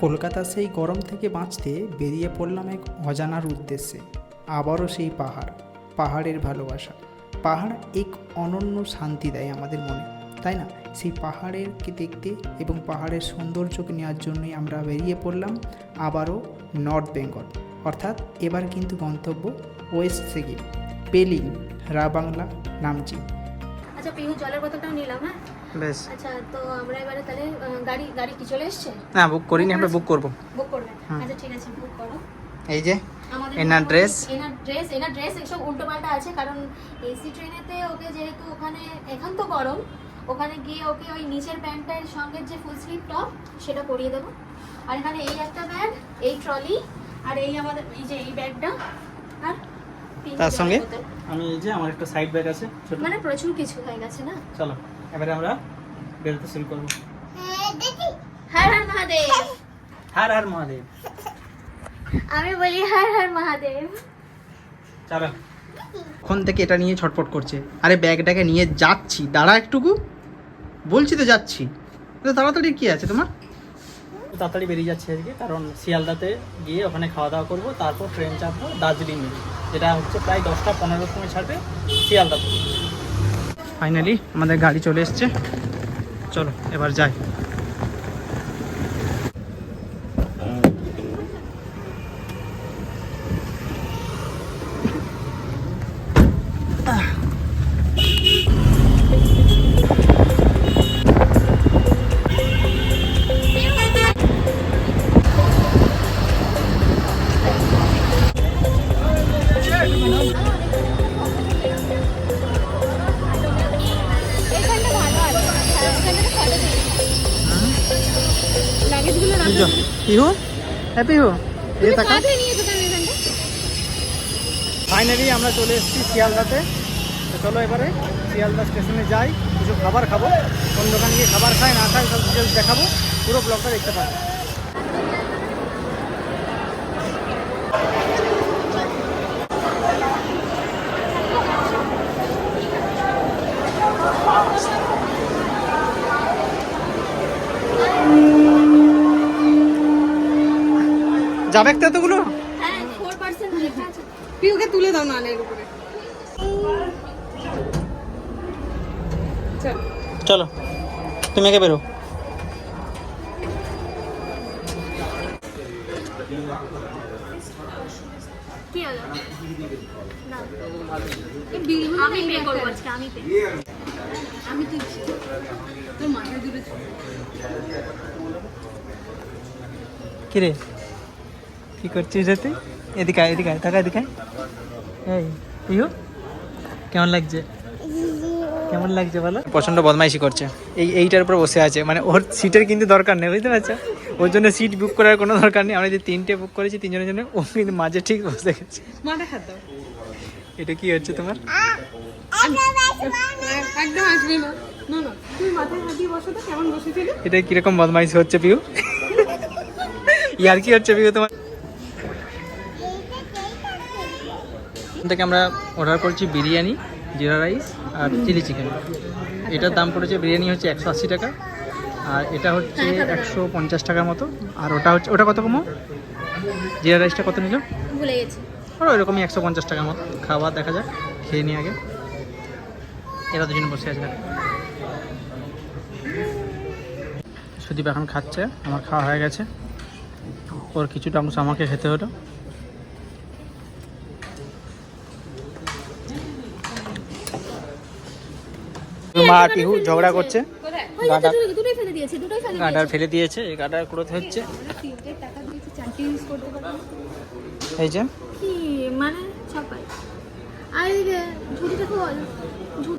কলকাতার সেই গরম থেকে বাঁচতে বেরিয়ে পড়লাম এক অজানার উদ্দেশ্যে। আবারও সেই পাহাড়, পাহাড়ের ভালোবাসা। পাহাড় এক অনন্য শান্তি দেয় আমাদের মনে, তাই না? সেই পাহাড়েরকে দেখতে এবং পাহাড়ের সৌন্দর্যকে নেওয়ার জন্যই আমরা বেরিয়ে পড়লাম আবারও নর্থ বেঙ্গল। অর্থাৎ এবার কিন্তু গন্তব্য ওয়েস্ট সিকিম। পেলিং রাবাংলা নামচি। আচ্ছা পিহু জলের বোতলটাও নিলাম হ্যাঁ? বেশ। আচ্ছা তো আমরা এবারে তাহলে গাড়ি গাড়ি কি চলে এসছে? না বুক করিনি আমরা বুক করব। বুক করবে। আচ্ছা ঠিক আছে বুক করো। এই যে এনার মোটামুটি এনার ড্রেস এনার ড্রেস এসব উল্টো পাল্টা আছে কারণ এসি ট্রেনেতে ওকে যেহেতু ওখানে এখন তো গরম ওখানে গিয়ে ওকে ওই নিচের প্যান্টের সঙ্গে যে ফুল স্লিভ টপ সেটা পরিয়ে দেবো। আর এখানে এই একটা ব্যাগ এই ট্রলি আর এই আমাদের এই যে এই ব্যাগটা আর তার সঙ্গে? আমি এই যে আমার একটা সাইড ব্যাগ আছে ছোট। মানে প্রচুর কিছু হয়ে গেছে না? চলো এবারে আমরা বেরোতে শুরু করব। হর হর মহাদেব। হার হার মহাদেব। আমি বলি হর হর মহাদেব। চলো। এখন থেকে এটা নিয়ে ছটফট করছে। আরে ব্যাগটাকে নিয়ে যাচ্ছি। দাঁড়া একটুকু। বলছি তো যাচ্ছি। তো তাড়াতাড়ি কি আছে তোমার? তাড়াতাড়ি বেরিয়ে যাচ্ছি আজকে কারণ শিয়ালদাতে গিয়ে ওখানে খাওয়া দাওয়া করব তারপর ট্রেন চাপবো দার্জিলিংয়ে যেটা হচ্ছে প্রায় দশটা পনেরো সময় ছাড়বে শিয়ালদা ফাইনালি আমাদের গাড়ি চলে এসছে। চলো, এবার যাই। হবে এখানটা। ফাইনালি আমরা চলে এসেছি শিয়ালদাতে। তো চলো এবারে শিয়ালদা স্টেশনে যাই কিছু খাবার খাব। কোন দোকান গিয়ে খাবার খাই না খাই সব ডিটেলস দেখাবো। পুরো ব্লগটা দেখতে পাবো যাবে একটা এতগুলো? হ্যাঁ পিউকে তুলে দাও নালের উপরে। চলো। তুমি আগে বেরো। না। আমি পে নেই করব আজকে আমি পে আমি তুলছি তোর মাথায় দূরে কিরে? কি করছিস রে তুই এদিকে আয়, এদিকে আয়, তাকা এদিকে। এই ইহু কেমন লাগছে? কেমন লাগছে বলো? প্রচণ্ড বদমাইশি করছে। এই এইটার উপর বসে আছে। মানে ওর সিটের কিন্তু দরকার নেই বুঝতে পারছ? ওর জন্য সিট বুক করার কোনো দরকার নেই। আমরা যে তিনটে বুক করেছি তিনজনের জন্য ও কিন্তু মাঝে ঠিক বসে গেছে। এটা কি হচ্ছে তোমার? একদম আসবে না। এটা কীরকম বদমাইশি হচ্ছে পিউ ইয়ার কি হচ্ছে পিউ তোমার? থেকে আমরা অর্ডার করছি বিরিয়ানি জিরা রাইস আর চিলি চিকেন। এটার দাম পড়েছে বিরিয়ানি হচ্ছে একশো আশি টাকা আর এটা হচ্ছে একশো পঞ্চাশ টাকার মতো। আর ওটা হচ্ছে ওটা কত কমো? জিরা রাইসটা কত নিল ভুলে গেছি। আর ওইরকমই একশো পঞ্চাশ টাকার মতো। খাওয়া দেখা যাক খেয়ে নিই আগে। এরা দুজন বসে আছে। সুদীপ এখন খাচ্ছে আমার খাওয়া হয়ে গেছে। ওর কিছুটা অংশ আমাকে খেতে হলো। মা আর পিহু ঝগড়া করছে। দুটোই- দুটোই ফেলে দিয়েছি দুটোই ফেলে গাডার ফেলে দিয়েছে এই গাডার কুড়োতে হচ্ছে। এই যে। কি মানে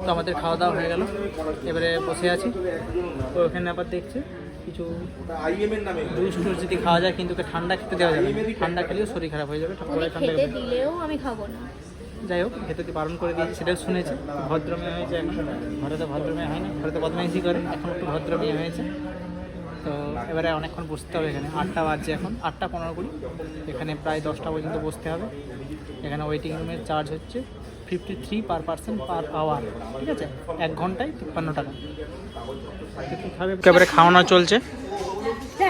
আমাদের খাওয়া দাওয়া হয়ে গেল। এবারে বসে আছি। তো ওখানে আবার দেখছে কিছু জুস টুস যদি খাওয়া যায় কিন্তু ঠান্ডা খেতে দেওয়া যাবে না। ঠান্ডা খেলেও শরীর খারাপ হয়ে যাবে। ঠান্ডা খেতে দিলেও আমি খাব না। যাই হোক তো বারণ করে দিয়েছি, সেটাও শুনেছে। ভদ্রমেয়ে হয়েছে, এখন ঘরে তো ভদ্রমেয়ে হয় না ঘরে তো বদমাইশি করে, এখন একটু ভদ্রমেয়ে হয়েছে। তো এবারে অনেকক্ষণ বসতে হবে এখানে। আটটা বাজছে এখন, আটটা পনেরো কুড়ি। এখানে প্রায় দশটা পর্যন্ত বসতে হবে। এখানে ওয়েটিং রুমের চার্জ হচ্ছে fifty three per person per hour ঠিক আছে? এক ঘন্টায় তিপ্পান্ন টাকা। এবারে খাওয়ানো চলছে।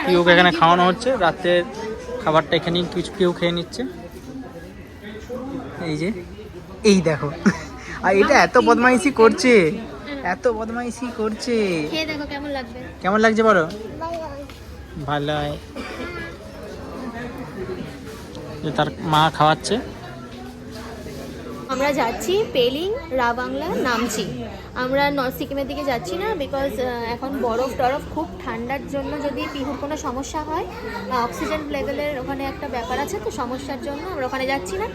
পিউকে এখানে খাওয়ানো হচ্ছে। রাতের খাবারটা এখানেই কিছু পিউ খেয়ে নিচ্ছে। এই যে এই দেখো। আর এটা এত বদমাইশি করছে। এত বদমাইশি করছে। কেমন লাগছে বলো? ভালো যে তার মা খাওয়াচ্ছে। আমরা যাচ্ছি পেলিং, রাবাংলা, নামচি। আমরা নর্থ সিকিমের দিকে যাচ্ছি না বিকজ এখন বরফ টরফ খুব ঠান্ডার জন্য যদি পিহুর কোনো সমস্যা হয় অক্সিজেন লেভেলের ওখানে একটা ব্যাপার আছে তো সমস্যার জন্য আমরা ওখানে যাচ্ছি না।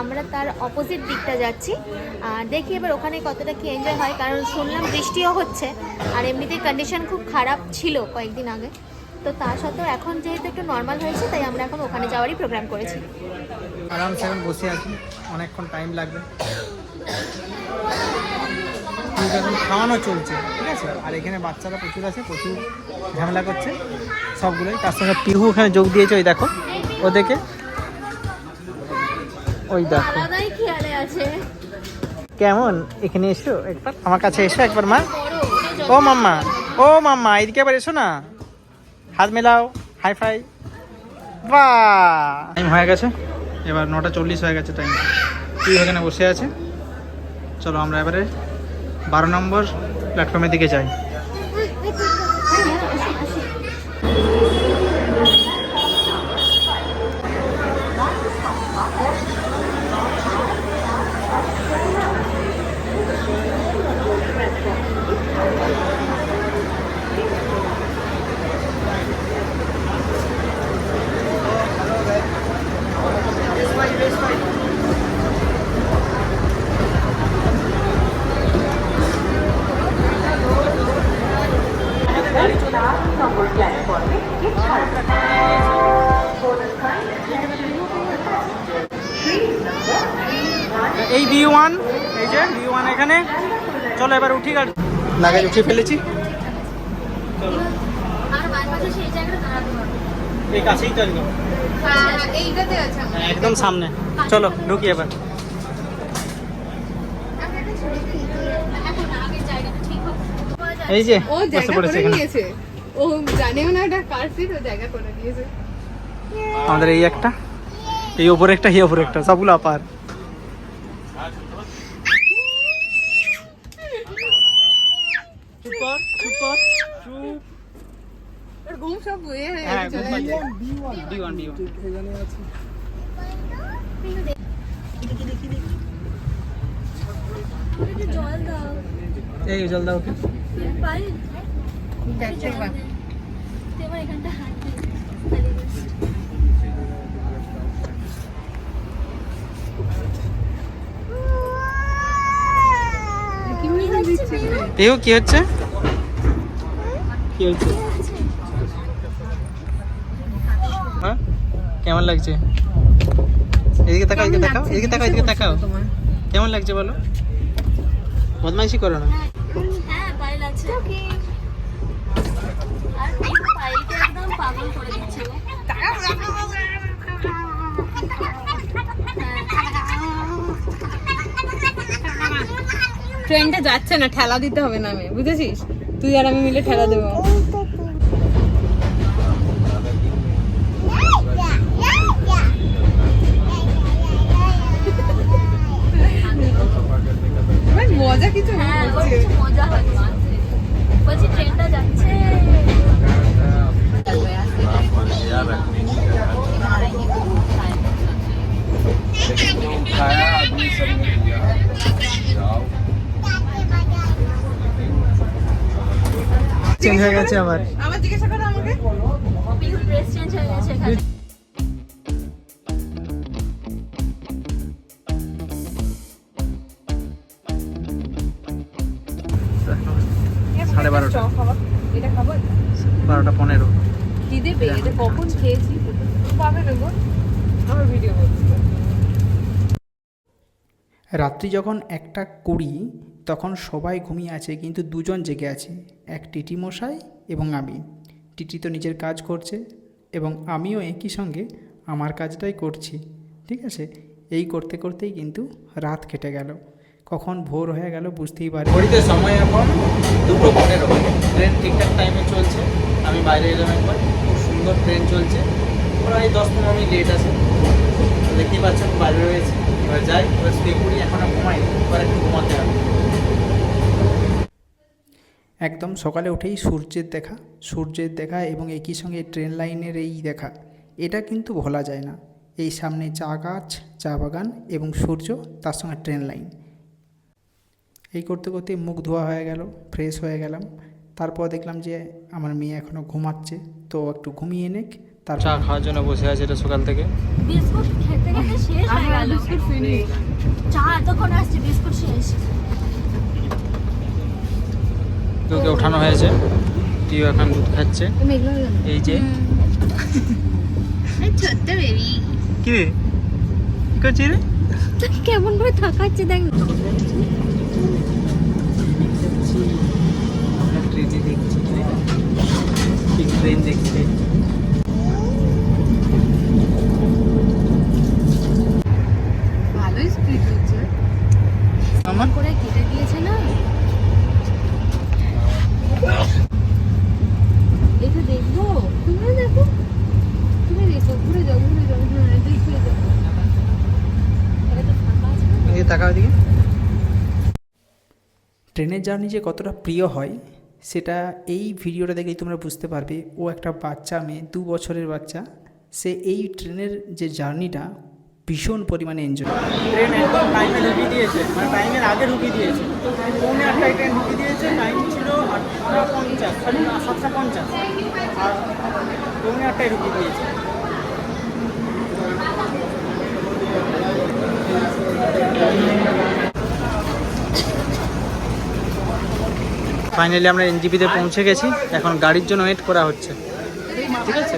আমরা তার অপোজিট দিকটা যাচ্ছি। আর দেখি এবার ওখানে কতটা কি এনজয় হয়, কারণ শুনলাম বৃষ্টিও হচ্ছে। আর এমনিতেই কন্ডিশন খুব খারাপ ছিল কয়েকদিন আগে। তো তা সত্ত্বেও এখন যেহেতু একটু নর্মাল হয়েছে তাই আমরা এখন ওখানে যাওয়ারই প্রোগ্রাম করেছি। আরামসে এখন বসে আছি অনেকক্ষণ টাইম লাগবে। এখন খাওয়ানো চলছে ঠিক আছে? আর এখানে বাচ্চারা প্রচুর আছে প্রচুর ঝামেলা করছে সবগুলোই। তার সঙ্গে পিহু ওখানে যোগ দিয়েছে ওই দেখো ও দেখে। ওই দেখো কেমন? এখানে এসো একবার। আমার কাছে এসো একবার মা। ও মাম্মা ও মাম্মা এদিকে একবার এসো না। হাত মেলাও হাই ফাই বাহ! টাইম হয়ে গেছে, এবার নটা চল্লিশ হয়ে গেছে টাইম তুই ওখানে বসে আছে চলো আমরা এবারে বারো নম্বর প্ল্যাটফর্মের দিকে যাই। এই বি ওয়ান এই যে বি ওয়ান এখানে। চলো এবার উঠি গাড়ি লাগেজ উঠিয়ে ফেলেছি। এই কাছেই তো একদম। আছে। হ্যাঁ, একদম সামনে। চলো ঢুকি এবার। এই যে ও বসে পড়েছে এখানে। ও জানেও না এটা কার সিট ও জায়গা করে নিয়েছে। আমাদের এই একটা। এই ওপরে একটা এই ওপরে একটা। সবগুলো আপার। ঘুম সব হয়ে জল দাও। এই জল দাও ওকে। কি হচ্ছে হচ্ছে? হ্যাঁ? কেমন লাগছে? এদিকে তাকাও এদিকে তাকাও এদিকে তাকাও এদিকে তাকাও। কেমন লাগছে বলো? বদমাইশি করো না হ্যাঁ পায়ে লাগছে আর এই পায়েলকে একদম পাগল করে দিচ্ছে গো ট্রেনটা যাচ্ছে না, ঠেলা দিতে হবে না আমি, বুঝেছিস? তুই আর আমি মিলে ঠেলা দেবো ভাই মজা কিছু হ্যাঁ ওর হচ্ছে কিছু মজা হয় বলছি ট্রেনটা যাচ্ছে চেঞ্জ হয়ে গেছে আবার। আমার জিজ্ঞাসা করো আমাকে। পিউ ড্রেস চেঞ্জ হয়ে গেছে এখানে সাড়ে বারোটা। খাবার। এটা খাব বারোটা পনেরো। কি দেবে? এটা কখন খেয়েছি? পাবে না আমার ভিডিও করছি রাত্রি যখন একটা কুড়ি তখন সবাই ঘুমিয়ে আছে, কিন্তু দুজন জেগে আছে, এক টিটি মশাই এবং আমি। টিটি তো নিজের কাজ করছে এবং আমিও একই সঙ্গে আমার কাজটাই করছি, ঠিক আছে? এই করতে করতেই কিন্তু রাত কেটে গেল। কখন ভোর হয়ে গেল বুঝতেই পারি সময় এখন দুটো পনেরো ট্রেন ঠিকঠাক টাইমে চলছে। আমি বাইরে এলাম একবার। খুব সুন্দর ট্রেন চলছে। প্রায় দশ পনেরো মিনিট লেট আছে। দেখতেই পাচ্ছেন বাইরে রয়েছে। এবার যাই, এবার করি এখন ঘুমাই এবার একটু ঘুমাতে হবে। একদম সকালে উঠেই সূর্যের দেখা সূর্যের দেখা এবং একই সঙ্গে ট্রেন লাইনের এই দেখা। এটা কিন্তু ভোলা যায় না। এই সামনে চা গাছ চা বাগান এবং সূর্য তার সঙ্গে ট্রেন লাইন এই করতে করতে মুখ ধোয়া হয়ে গেল ফ্রেশ হয়ে গেলাম। তারপর দেখলাম যে আমার মেয়ে এখনও ঘুমাচ্ছে। তো একটু ঘুমিয়ে নেক তার চা খাওয়ার জন্য বসে আছে এটা সকাল থেকে। বিস্কুট খেতে খেতে শেষ হয়ে গেল। Biscuit finish. চা এতক্ষণ আসছে বিস্কুট শেষ। তোকে ওঠানো হয়েছে। তুইও এখন দুধ খাচ্ছে। এই যে। কি রে? রে? কেমন করে থাকাচ্ছে দেখ। দেখছি। ঠিক ট্রেন দেখছে ভালোই স্পিড হচ্ছে আমার করে কেটে দিয়েছে না এটা দেখব তুমি দেখো তুমি দেখো ঘুরে যাও ঘুরে যাও ঘুরে দেখে যাও এটা তো ফাঁকা আছে না এদিকে তাকাও এদিকে ট্রেনের জার্নি যে কতটা প্রিয় হয়, সেটা এই ভিডিওটা দেখলেই তোমরা বুঝতে পারবে। ও একটা বাচ্চা মেয়ে, দু বছরের বাচ্চা। সে এই ট্রেনের যে জার্নিটা ভীষণ পরিমাণে এনজয় ট্রেন একদম টাইমে ঢুকিয়ে দিয়েছে মানে টাইমের আগে ঢুকিয়ে দিয়েছে। পৌনে আটটায় ট্রেন ঢুকিয়ে দিয়েছে টাইম ছিল আটটা পঞ্চাশ সরি সাতটা পঞ্চাশ। আর পৌনে আটটায় ঢুকিয়ে দিয়েছে। ফাইনালি আমরা এনজিপিতে পৌঁছে গেছি। এখন গাড়ির জন্য ওয়েট করা হচ্ছে। ঠিক আছে।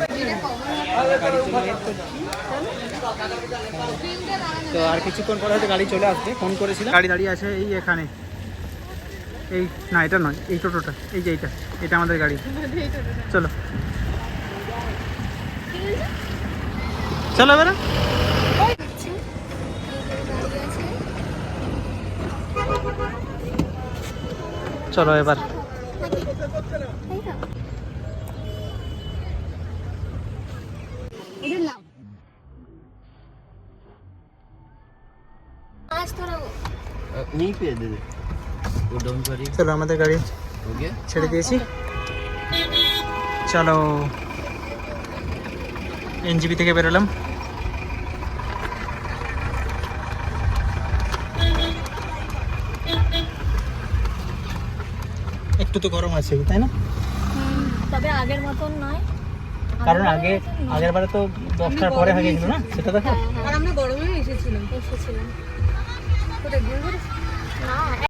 তো আর কিছুক্ষণ পরে হয়তো গাড়ি চলে আসবে। ফোন করেছিলাম। গাড়ি দাঁড়িয়ে আছে এই এখানে। এই, না, এটা নয়। এই টোটোটা। এই যে এইটা। এটা আমাদের গাড়ি। চলো। চলো এবারে। চলো এবার। চলো আমাদের গাড়ি। ছেড়ে দিয়েছি। চলো। এনজিবি থেকে বেরোলাম। একটু তো গরম আছে তাই না? তবে আগের মতন নয়। কারণ আগে আগের বারে তো দশটার পরে হয়ে গেছিল না? সেটা দেখো হ্যাঁ হ্যাঁ। আর আমরা গরমে এসেছিলাম। এসেছিলাম। না